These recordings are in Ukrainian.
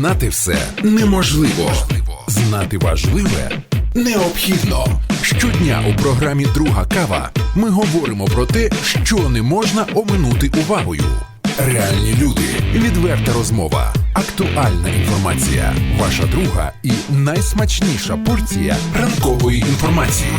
Знати все неможливо. Знати важливе необхідно. Щодня у програмі Друга кава ми говоримо про те, що не можна оминути увагою. Реальні люди, відверта розмова, актуальна інформація, ваша друга і найсмачніша порція ранкової інформації.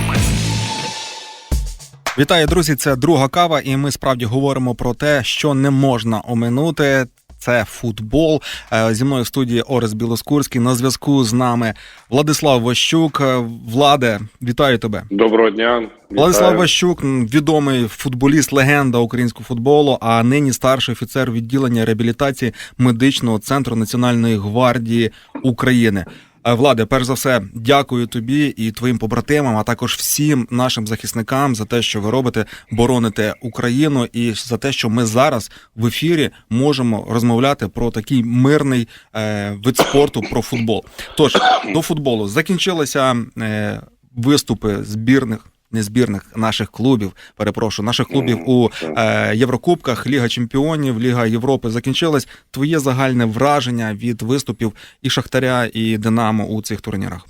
Вітаю, друзі! Це друга кава, і ми справді говоримо про те, що не можна оминути. Це футбол. Е, Зі мною в студії Орес Білоскурський. На зв'язку з нами Владислав Ващук. Е, Владе, вітаю тебе. Доброго дня. Владислав Ващук, відомий футболіст, легенда українського футболу, а нині старший офіцер відділення реабілітації медичного центру Національної гвардії України. Е, Владе, перш за все, дякую тобі і твоїм побратимам, а також всім нашим захисникам за те, що ви робите, бороните Україну, і за те, що ми зараз в ефірі можемо розмовляти про такий мирний е, вид спорту, про футбол. Тож до футболу закінчилися е, виступи збірних. Не збірних наших клубів, перепрошую, наших клубів у е, Єврокубках, Ліга Чемпіонів, Ліга Європи закінчилась. Твоє загальне враження від виступів і Шахтаря, і Динамо у цих турнірах.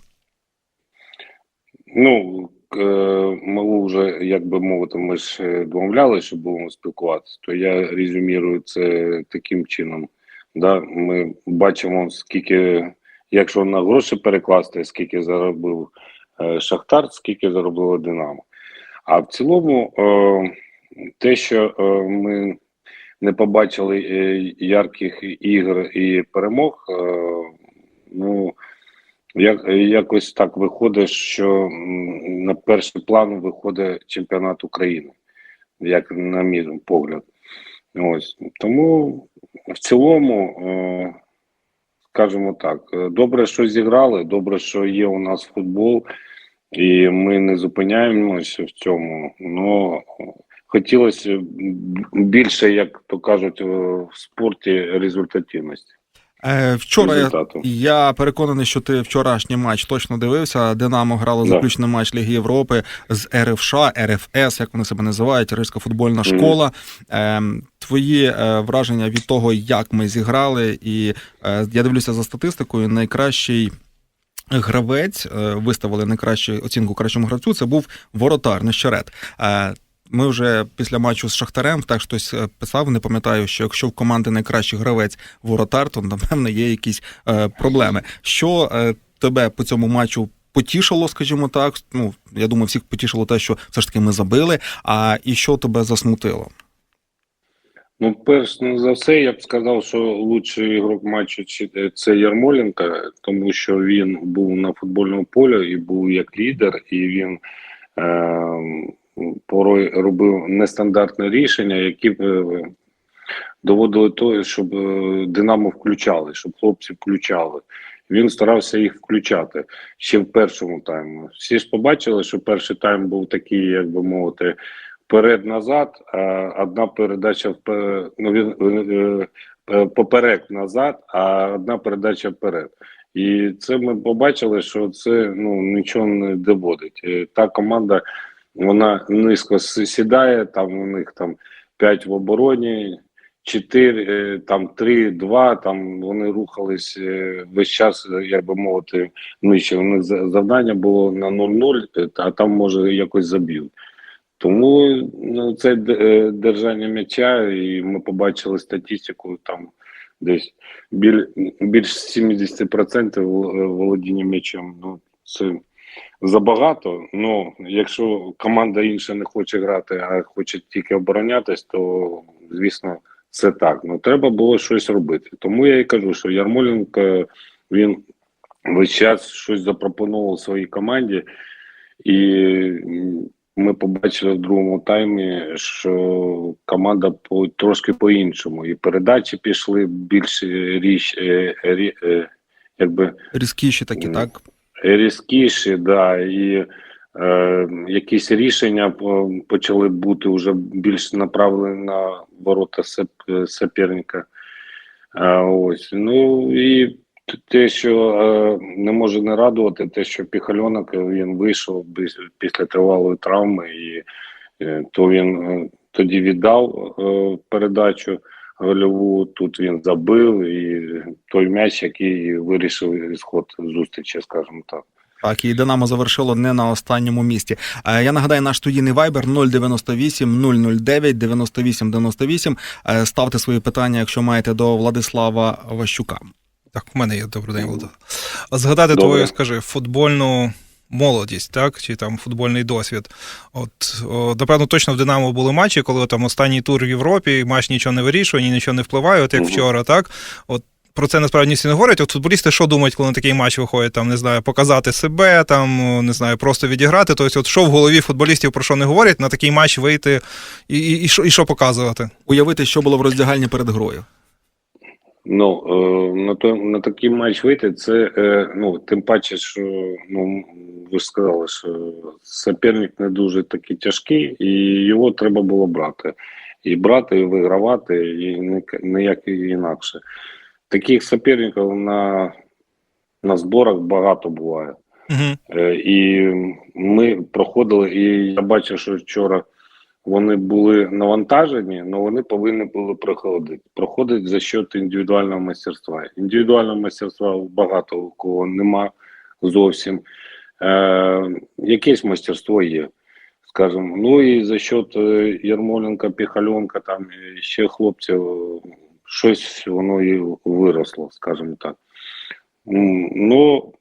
Ну, е, ми вже, як би мовити, ми ж е, домовлялися, що будемо спілкуватися, то я резюмірую це таким чином. Да? Ми бачимо, скільки, якщо на гроші перекласти, скільки заробив Шахтар, скільки заробило Динамо. А в цілому, е, те, що е, ми не побачили е, ярких ігр і перемог, е, ну. Як, якось так виходить, що на перший план виходить чемпіонат України, як на мій погляд. Ось тому в цілому, е, скажімо так, е, добре, що зіграли, добре, що є у нас футбол, і ми не зупиняємося в цьому. Ну хотілося б більше, як то кажуть, е, в спорті результативності. Е, вчора я, результату. я переконаний, що ти вчорашній матч точно дивився. Динамо грало Да. матч Ліги Європи з РФШ, РФС, як вони себе називають, Ризька футбольна школа. Е, твої е, враження від того, як ми зіграли, і я дивлюся за статистикою. Найкращий гравець е, виставили найкращу оцінку кращому гравцю. Це був воротар Нещерет. Е, ми вже після матчу з Шахтарем так хтось е, писав, не пам'ятаю, що якщо в команди найкращий гравець воротар, то напевно є якісь проблеми. Що тебе по цьому матчу потішило, скажімо так? Ну я думаю, всіх потішило те, що все ж таки ми забили. А і що тебе засмутило? Ну, перш за все, я б сказав, що лучший ігрок матчу чи- це Ярмоленко, тому що він був на футбольному полі і був як лідер, і він е, порой робив нестандартні рішення, які б е, доводили того, щоб е, Динамо включали, щоб хлопці включали. Він старався їх включати ще в першому таймі. Всі ж побачили, що перший тайм був такий, як би мовити, вперед-назад, а одна передача впе- ну, він, е, е, поперек назад, а одна передача вперед. І це ми побачили, що це ну нічого не доводить. Е, Та команда вона низько сідає, там у них там 5 в обороні, 4, там 3, 2, там вони рухались весь час, як би мовити, нижче. У них завдання було на 0-0, е, а там може якось заб'ють. Тому ну, це е, держання м'яча, і ми побачили статистику там десь біль, більш 70% володіння м'ячем. Ну, це забагато. Ну, якщо команда інша не хоче грати, а хоче тільки оборонятись, то звісно це так. Ну треба було щось робити. Тому я і кажу, що Ярмоленко він весь час щось запропонував своїй команді, і ми побачили в другому таймі, що команда по трошки по-іншому. І передачі пішли більш річ, е, рі, е, якби Різкіші такі, так? різкіші, да, і е, якісь рішення почали бути вже більш направлені на ворота сеп, суперника. Е, ось. Ну і те, що е, не може не радувати, те, що Піхальонок він вийшов після тривалої травми, і е, то він е, тоді віддав е, передачу. гольову. Тут він забив і той м'яч, який вирішив ісход зустрічі, скажімо так. Так, і Динамо завершило не на останньому місці. Е, Я нагадаю, наш студійний вайбер 098 009 98 98. Е, Ставте свої питання, якщо маєте до Владислава Ващука. Так, в мене є добрий день, Володимир. Згадати Добре. твою, скажи, футбольну молодість, так? Чи там футбольний досвід. От, о, напевно, точно в Динамо були матчі, коли там останній тур в Європі, матч нічого не вирішує, ні нічого не впливає, от як Мгм. вчора, так? От про це насправді всі не говорять. От футболісти що думають, коли на такий матч виходять, там, не знаю, показати себе, там, не знаю, просто відіграти. Тобто, от що в голові футболістів про що не говорять, на такий матч вийти і, і, і, що, і що показувати? Уявити, що було в роздягальні перед грою. Ну, е, на, то, на такий матч вийти, це е, ну, тим паче, що ну, ви ж сказали, що суперник не дуже такий тяжкий, і його треба було брати. І брати, і вигравати, і ніяк інакше. Таких суперників на, на зборах багато буває. Е, І ми проходили, і я бачив, що вчора вони були навантажені, але вони повинні були проходити. Проходить за счет індивідуального майстерства. Індивідуального майстерства багато у кого нема зовсім. Е, якесь майстерство є, скажімо. Ну і за счет е, Ярмоленка, Піхальонка, там ще хлопців, щось воно і виросло, скажімо так. Ну,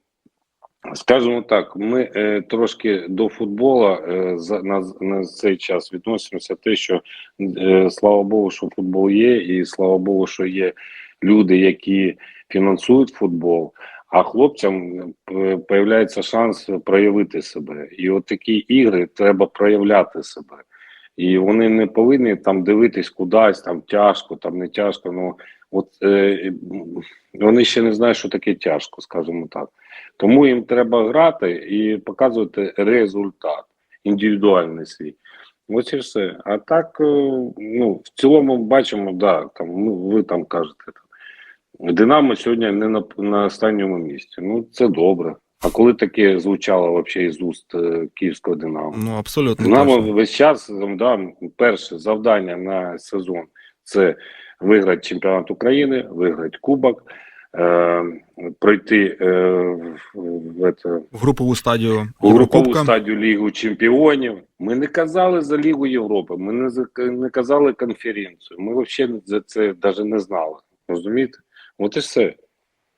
Скажімо так, ми е, трошки до футбола е, за, на, на цей час відносимося те, що е, слава Богу, що футбол є, і слава Богу, що є люди, які фінансують футбол, а хлопцям е, появляється шанс проявити себе. І от такі ігри треба проявляти себе. І вони не повинні там дивитись кудись, там тяжко, там не тяжко. Ну от е, вони ще не знають, що таке тяжко, скажімо так. Тому їм треба грати і показувати результат індивідуальний свій. Ось і все. А так, е, ну, в цілому бачимо, да, там, ну, ви там кажете, Динамо сьогодні не на, на останньому місці. Ну, це добре. А коли таке звучало взагалі із уст е, київського Динамо? Ну, абсолютно. Динамо точно. весь час да, перше завдання на сезон це виграти чемпіонат України, виграти Кубок, е, пройти е, в, в, це, В групову стадію у групову стадію Лігу Чемпіонів. Ми не казали за Лігу Європи, ми не, не казали конференцію. Ми взагалі за це навіть не знали. Розумієте? От і все.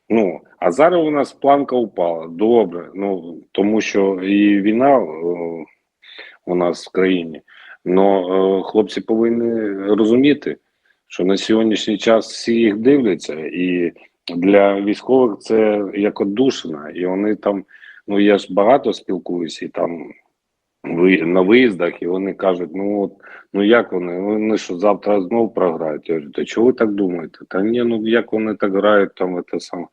Ну, а зараз у нас планка упала. Добре. Ну, тому що і війна е, у нас в країні. Е, хлопці повинні розуміти, що на сьогоднішній час всі їх дивляться, і для військових це як одушина. І вони там, ну я ж багато спілкуюся, і там на виїздах, і вони кажуть: ну от ну як вони? Вони що завтра знов програють? Я говорю, та чого ви так думаєте? Та ні, ну як вони так грають, там це саме.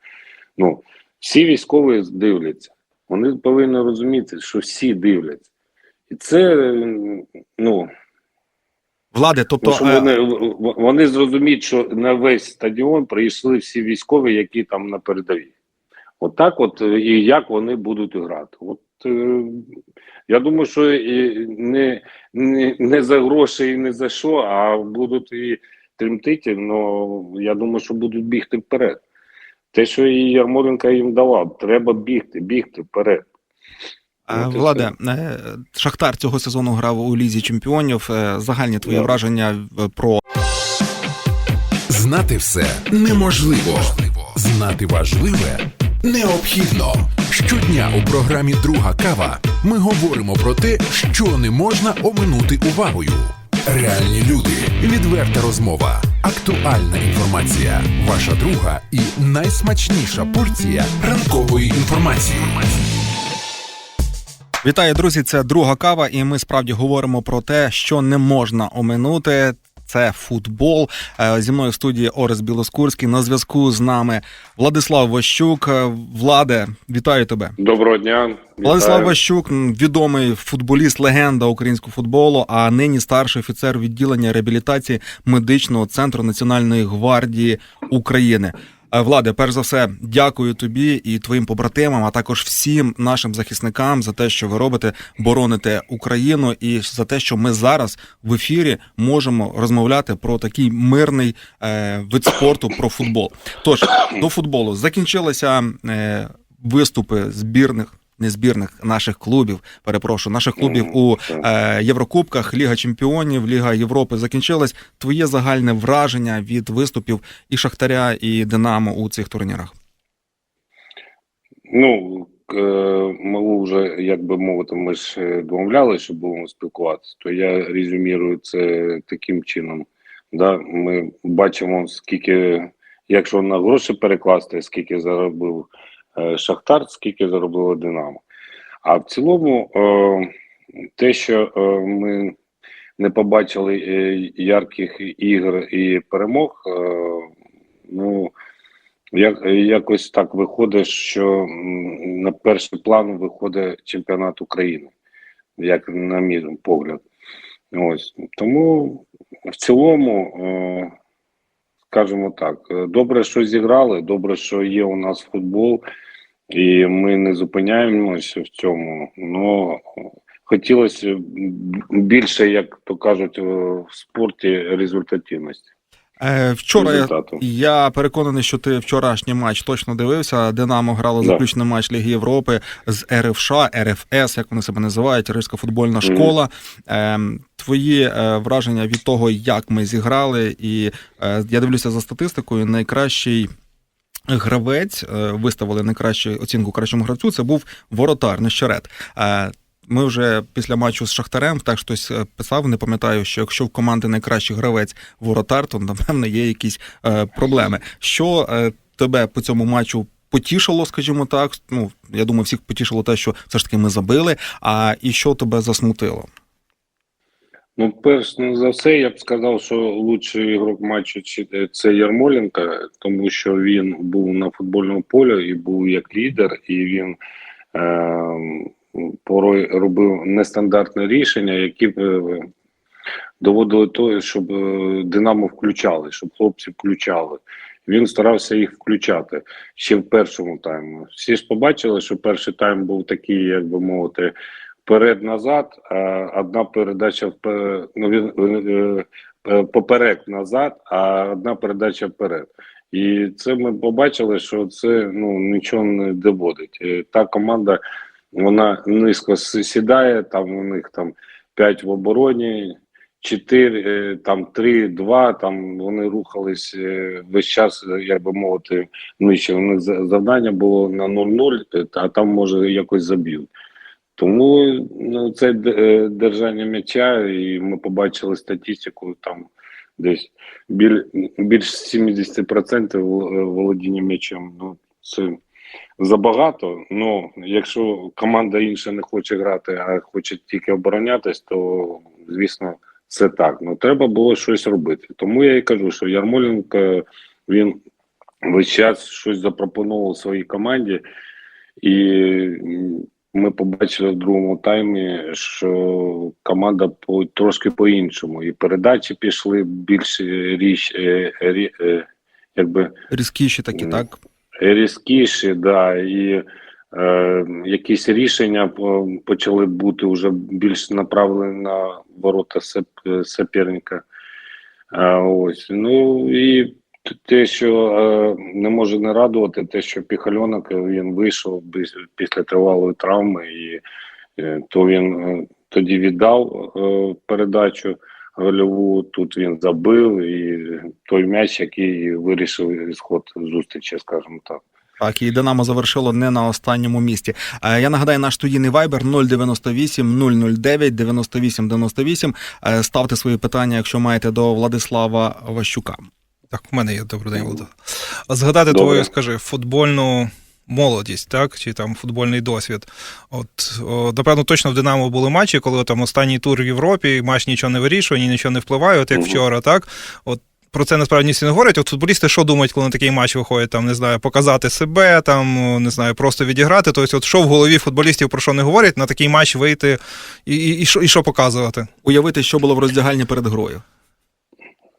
Ну, всі військові дивляться. Вони повинні розуміти, що всі дивляться. І це, ну, Влади, тобто ну, вони, вони зрозуміють, що на весь стадіон прийшли всі військові, які там на передовій. От от, е, і як вони будуть грати. От, я думаю, що і не, не, не за гроші і не за що, а будуть і тремтити, але я думаю, що будуть бігти вперед. Те, що і Ярмоленка їм давав, треба бігти, бігти вперед. Е, От і Владе, е, Шахтар цього сезону грав у Лізі Чемпіонів. Е, Загальні твої враження е, про Знати все неможливо. Знати важливе необхідно. Щодня у програмі Друга кава ми говоримо про те, що не можна оминути увагою. Реальні люди, відверта розмова, актуальна інформація, ваша друга і найсмачніша порція ранкової інформації. Вітаю, друзі! Це друга кава, і ми справді говоримо про те, що не можна оминути. Це футбол. Е, Зі мною в студії Орес Білоскурський. На зв'язку з нами Владислав Ващук. Е, Владе, вітаю тебе. Доброго дня. Владислав Вітаю. Ващук, відомий футболіст, легенда українського футболу, а нині старший офіцер відділення реабілітації медичного центру Національної гвардії України. Е, Владе, перш за все, дякую тобі і твоїм побратимам, а також всім нашим захисникам за те, що ви робите, бороните Україну, і за те, що ми зараз в ефірі можемо розмовляти про такий мирний е, вид спорту, про футбол. Тож до футболу закінчилися е, виступи збірних. Незбірних наших клубів, перепрошую, наших клубів у е, Єврокубках, Ліга Чемпіонів, Ліга Європи закінчилась. Твоє загальне враження від виступів і Шахтаря, і Динамо у цих турнірах. Ну, е, ми вже, як би мовити, ми ж е, домовлялися, що будемо спілкуватися, то я резюмірую це таким чином. Да? Ми бачимо, скільки, якщо на гроші перекласти, скільки заробив Шахтар, скільки заробило Динамо. А в цілому, е, те, що е, ми не побачили е, ярких ігор і перемог, е, ну. Як, якось так виходить, що на перший план виходить чемпіонат України, як на мій погляд. Ось тому в цілому, е, скажімо так, е, добре, що зіграли, добре, що є у нас футбол, і ми не зупиняємося в цьому. Но хотілося більше, як то кажуть, е, в спорті результативності. Е, вчора я, результату. я переконаний, що ти вчорашній матч точно дивився. Динамо грало заключний матч Ліги Європи з РФШ, РФС, як вони себе називають, Рижська футбольна школа. Е, твої е, враження від того, як ми зіграли, і я дивлюся за статистикою. Найкращий гравець е, виставили найкращу оцінку кращому гравцю. Це був воротар Нещерет. Е, ми вже після матчу з Шахтарем так хтось е, писав, не пам'ятаю, що якщо в команди найкращий гравець воротар, то напевно є якісь проблеми. Що тебе по цьому матчу потішило, скажімо так? Ну я думаю, всіх потішило те, що все ж таки ми забили. А і що тебе засмутило? Ну, перш за все, я б сказав, що лучший ігрок матчу чи- це Ярмоленко, тому що він був на футбольному полі і був як лідер, і він е, порой робив нестандартні рішення, які б е, доводили того, щоб е, Динамо включали, щоб хлопці включали. Він старався їх включати ще в першому таймі. Всі ж побачили, що перший тайм був такий, як би мовити, вперед-назад, а одна передача ну, е, е, поперек назад, а одна передача вперед. І це ми побачили, що це ну нічого не доводить. Та команда вона низько сідає, там у них там 5 в обороні, 4, е, там 3, 2, там вони рухались весь час, як би мовити, нижче. У них завдання було на 0-0, е, а там може якось заб'ють. Тому ну, це е, держання м'яча, і ми побачили статистику там десь біль, більш 70% е, володіння м'ячем. Ну, це забагато. Ну, якщо команда інша не хоче грати, а хоче тільки оборонятись, то звісно це так. Ну треба було щось робити. Тому я і кажу, що Ярмоленко він весь час щось запропонував своїй команді, і ми побачили в другому таймі, що команда по трошки по-іншому. І передачі пішли більш річ, е, рі, е, якби Різкіші такі, так? різкіші, да, і е, якісь рішення почали бути вже більш направлені на ворота сеп- е, ось. Ну і те, що е, не може не радувати, те, що Піхальонок е, він вийшов після тривалої травми, і е, то він тоді віддав передачу гольову, тут він забив, і той м'яч, який вирішив ісход зустрічі, скажімо так. Так, і Динамо завершило не на останньому місці. Я нагадаю, наш студійний вайбер 098 009 98 98. Е, Ставте свої питання, якщо маєте до Владислава Ващука. Так, в мене є добрий день, Володимир. А Згадати Добре. твою, скажи, футбольну молодість, так? Чи там футбольний досвід. От, о, напевно, точно в Динамо були матчі, коли там останній тур в Європі, матч нічого не вирішує, ні нічого не впливає, от як Мгм. вчора, так? От про це насправді всі не говорять. От футболісти що думають, коли на такий матч виходять, там, не знаю, показати себе, там, не знаю, просто відіграти. Тобто, от що в голові футболістів про що не говорять, на такий матч вийти і, і, і, що, і що показувати? Уявити, що було в роздягальні перед грою.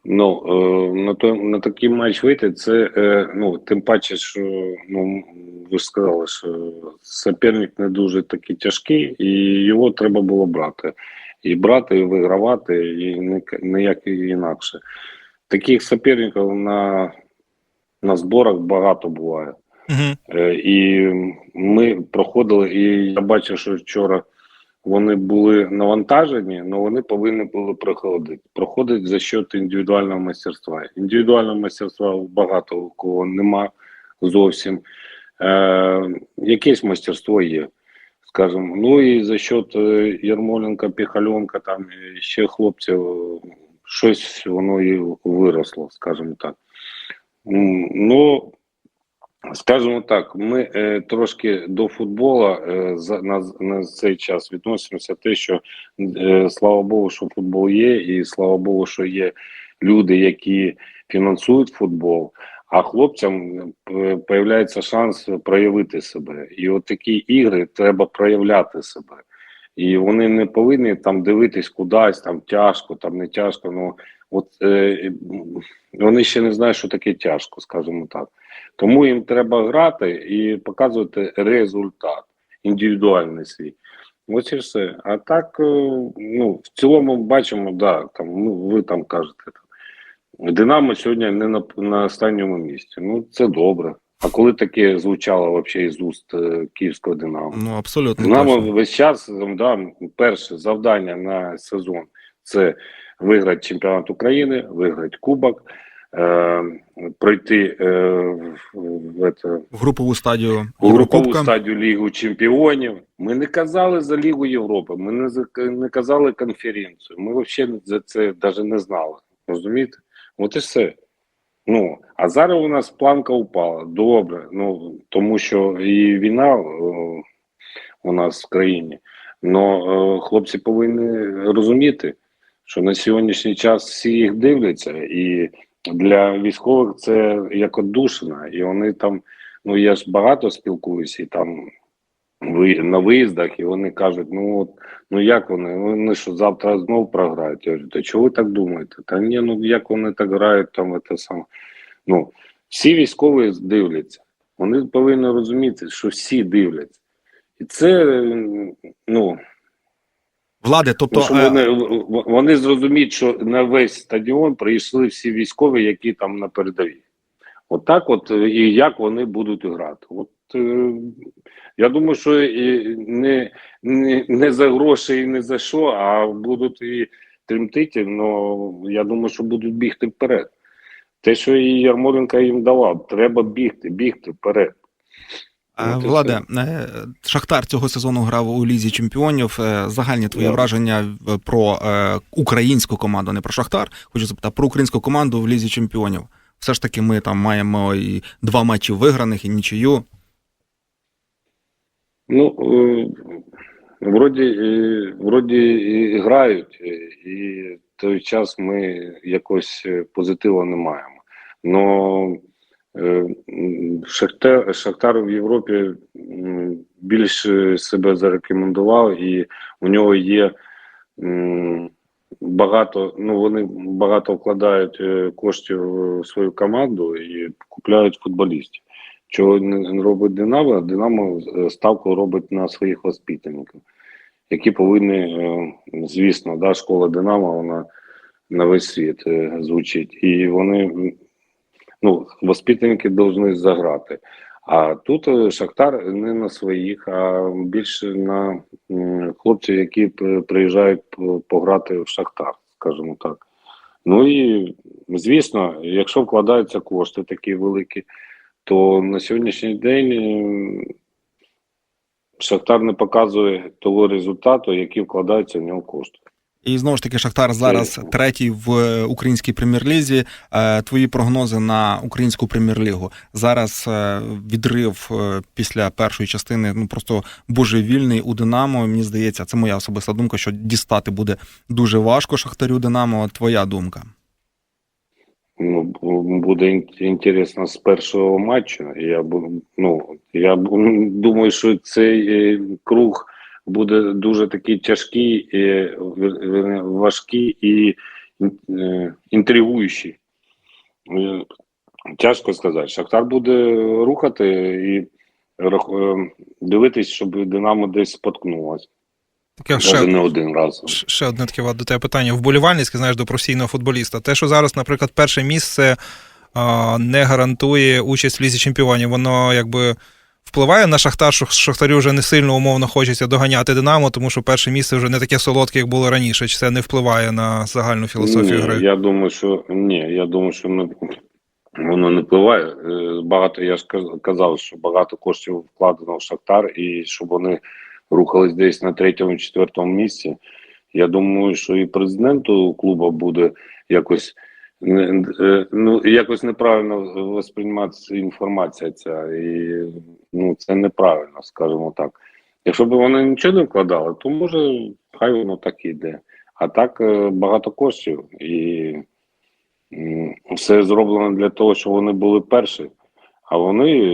Ну, е, на, то, на такий матч вийти, це е, ну, тим паче, що ну, ви ж сказали, що суперник не дуже такий тяжкий, і його треба було брати. І брати, і вигравати, і ні- ніяк інакше. Таких суперників на, на зборах багато буває. Е, І ми проходили, і я бачив, що вчора вони були навантажені, але вони повинні були проходити. Проходить за счет індивідуального майстерства. Індивідуального майстерства багато у кого нема зовсім. Е, якесь майстерство є, скажімо. Ну і за счет е, Ярмоленка, Піхальонка, там ще хлопців, е, щось воно і виросло, скажімо так. Ну, Скажімо так, ми е, трошки до футболу е, за, на, на цей час відносимося те, що е, слава Богу, що футбол є, і слава Богу, що є люди, які фінансують футбол, а хлопцям е, появляється шанс проявити себе. І от такі ігри треба проявляти себе. І вони не повинні там дивитись кудись, там тяжко, там не тяжко. Ну от е, вони ще не знають, що таке тяжко, скажімо так. Тому їм треба грати і показувати результат індивідуальний свій. Ось і все. А так, е, ну, в цілому бачимо, да, там, ну, ви там кажете, там, Динамо сьогодні не на, на останньому місці. Ну, це добре. А коли таке звучало взагалі з уст е, київського Динамо? Ну абсолютно Динамо точно. весь час да, перше завдання на сезон це виграти чемпіонат України, виграти Кубок, е, пройти е, в, в, это, в групову стадію у групову стадію Лігу Чемпіонів. Ми не казали за Лігу Європи, ми не, за- не казали конференцію. Ми взагалі за це навіть не знали. Розумієте? От і все. Ну, а зараз у нас планка упала. Добре. Ну, тому що і війна е, у нас в країні. Но е, хлопці повинні розуміти, що на сьогоднішній час всі їх дивляться, і для військових це як одушина. І вони там, ну я ж багато спілкуюся, і там ви на виїздах, і вони кажуть: ну от ну як вони? Вони що завтра знов програють? Я кажу, та чого ви так думаєте? Та ні, ну як вони так грають, там це саме. Ну, всі військові дивляться. Вони повинні розуміти, що всі дивляться. І це, ну, Влади, тобто що е, вони, вони зрозуміють, що на весь стадіон прийшли всі військові, які там на передовій. От от, е, і як вони будуть грати. От е, я думаю, що і не, не, не за гроші і не за що, а будуть і тремтити, але я думаю, що будуть бігти вперед. Те, що і Ярмоленко їм давав, треба бігти, бігти вперед. Е, Владе, е, Шахтар цього сезону грав у Лізі Чемпіонів. Е, Загальні твої Да. враження про українську команду, не про Шахтар. Хочу запитати про українську команду в Лізі Чемпіонів. Все ж таки, ми там маємо і два матчі виграних, і нічию. Ну, вроді, вроді і грають, і в той час ми якось позитиву не маємо. Но Шахтар, Шахтар в Європі м, більше себе зарекомендував, і у нього є багато, ну вони багато вкладають е, коштів в свою команду і купляють футболістів. Чого не робить Динамо? Динамо е, ставку робить на своїх воспитанників, які повинні, е, звісно, да, школа Динамо, вона на весь світ е, звучить. І вони, ну, воспитанники повинні заграти. А тут е, Шахтар не на своїх, а більше на хлопців, які приїжджають пограти в Шахтар, скажімо так. Ну і звісно, якщо вкладаються кошти такі великі, то на сьогоднішній день Шахтар не показує того результату, який вкладаються в нього кошти. І знову ж таки, Шахтар зараз третій в е, українській прем'єр-лізі. Е, Твої прогнози на українську прем'єр-лігу зараз е, відрив е, після першої частини. Ну просто божевільний у Динамо. Мені здається, це моя особиста думка, що дістати буде дуже важко Шахтарю Динамо. Твоя думка. Ну, буде інтересно з першого матчу. Я ну, я думаю, що цей е, круг буде дуже такий тяжкий, е, важкий і е, інтригуючий. Е, Тяжко сказати. Шахтар буде рухати і дивитись, щоб Динамо десь споткнулося. Таке ще, не один раз. Ще одне таке Влад, до тебе питання. Вболівальницьке, знаєш, до професійного футболіста. Те, що зараз, наприклад, перше місце а, не гарантує участь в лізі чемпіонів, воно якби впливає на Шахтар, що Шахтарю вже не сильно умовно хочеться доганяти Динамо, тому що перше місце вже не таке солодке, як було раніше. Чи це не впливає на загальну філософію ні, гри? Я думаю, що ні, я думаю, що не, воно не впливає. Е, Багато я ж казав, що багато коштів вкладено в Шахтар, і щоб вони рухались десь на третьому, четвертому місці. Я думаю, що і президенту клубу буде якось. Е, Ну, якось неправильно восприйматися інформація ця, і ну це неправильно, скажімо так. Якщо б вони нічого не вкладали, то може хай воно так і йде. А так е, багато коштів, і все зроблено для того, щоб вони були перші. А вони